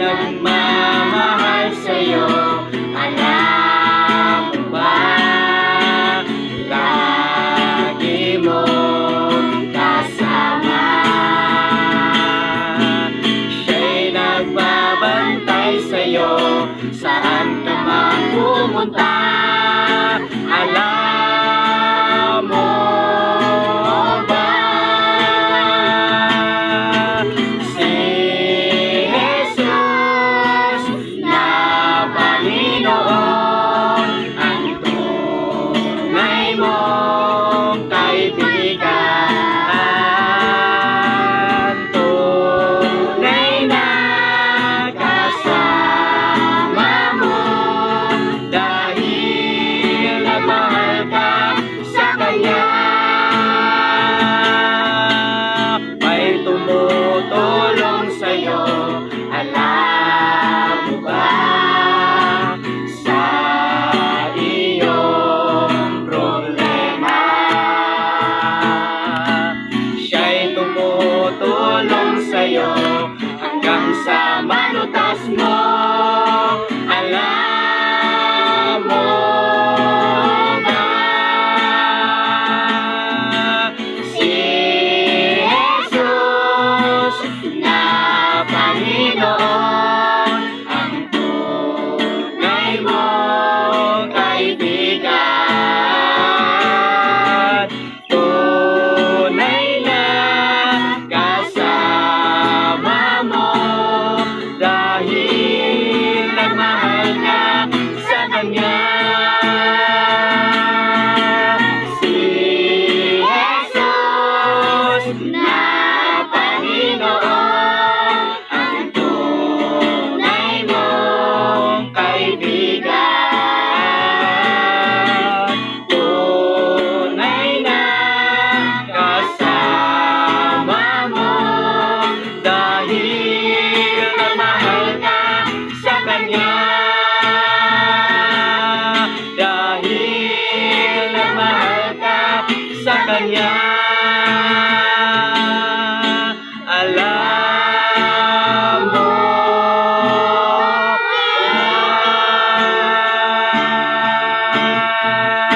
ng mga ay sa'yo. Saan ka man pumunta Alam mo ba? Si Jesus na Panginoon Ang tunay mong kaibigan. Panginoon ang tunay kaibigan. Tunay na kasama mo dahil na mahal ka sa Kanya. Dahil mahal ka sa Música